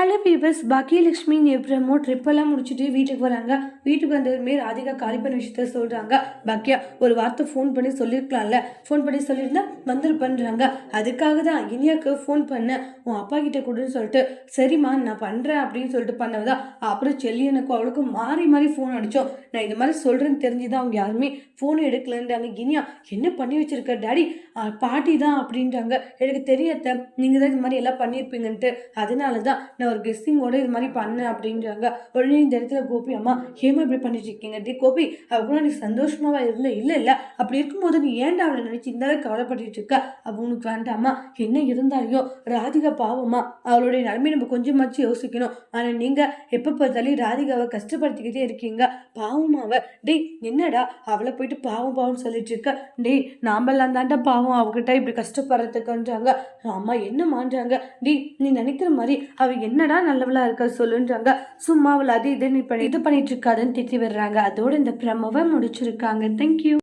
Hello பீபர்ஸ் Baakiyalakshmi எப்ரமோ ட்ரிப்பெல்லாம் முடிச்சுட்டு வீட்டுக்கு வராங்க. வீட்டுக்கு வந்ததுமே ராதிகா காலி பண்ண விஷயத்த சொல்கிறாங்க பாக்கியா ஒரு வார்த்தை ஃபோன் பண்ணி சொல்லியிருக்கலாம்ல ஃபோன் பண்ணி சொல்லியிருந்தா பண்ணுறாங்க அதுக்காக தான் இனியாக்கு ஃபோன் பண்ணேன் உன் அப்பா கிட்ட கொடுன்னு சொல்லிட்டு சரிம்மா நான் பண்ணுறேன் அப்படின்னு சொல்லிட்டு பண்ணவதா? அப்புறம் செல்லி எனக்கும் அவளுக்கும் மாறி மாறி ஃபோன் அடித்தோம் நான் இது மாதிரி சொல்கிறேன்னு தெரிஞ்சுதான் அவங்க யாருமே ஃபோன் எடுக்கலன்றாங்க. இனியா என்ன பண்ணி வச்சிருக்க டாடி? பாட்டி தான் அப்படின்றாங்க. எனக்கு தெரியாத நீங்கள் தான் இது மாதிரி எல்லாம் பண்ணியிருப்பீங்கன்ட்டு அதனால தான் நான் ஒரு கெஸ்ஸிங்கோட இது மாதிரி பண்ணேன் அப்படின்றாங்க. உடனே இந்த இடத்துல கோபி அம்மா ஏமா இப்படி பண்ணிட்டு இருக்கீங்க டே கோபி அவ கூட நீ சந்தோஷமாவா இருந்த? இல்லை இல்லை. அப்படி இருக்கும்போது நீ ஏன்டா அவளை நினச்சி இந்த அளவுக்கு கவலைப்பட்டுட்டு இருக்க? அப்போ உனக்கு வேண்டாமா என்ன இருந்தாலையோ ராதிகா பாவமா அவளுடைய நிலைமை நம்ம கொஞ்சமாச்சு யோசிக்கணும். ஆனால் நீங்கள் எப்போ பார்த்தாலும் ராதிகாவை கஷ்டப்படுத்திக்கிட்டே இருக்கீங்க. பாவமா அவ. டேய் என்னடா? அவளை போயிட்டு பாவம் பாவம்னு சொல்லிட்டு இருக்க? டேய் நாமெல்லாம் தாண்டா பாவம். அவகிட்ட இப்படி கஷ்டப்படுறதுக்குன்றாங்க. அம்மா என்ன மாண்டாங்க டேய் நீ நினைக்கிற மாதிரி அவள் என்னடா நல்லவளா இருக்க சொல்லுன்றாங்க. சும்மா அவள் அது இது நீ பண்ணி இது பண்ணிட்டு இருக்காதுன்னு திட்டி விடுறாங்க. அதோட இந்த பிரமவை முடிச்சிருக்காங்க. தேங்க்யூ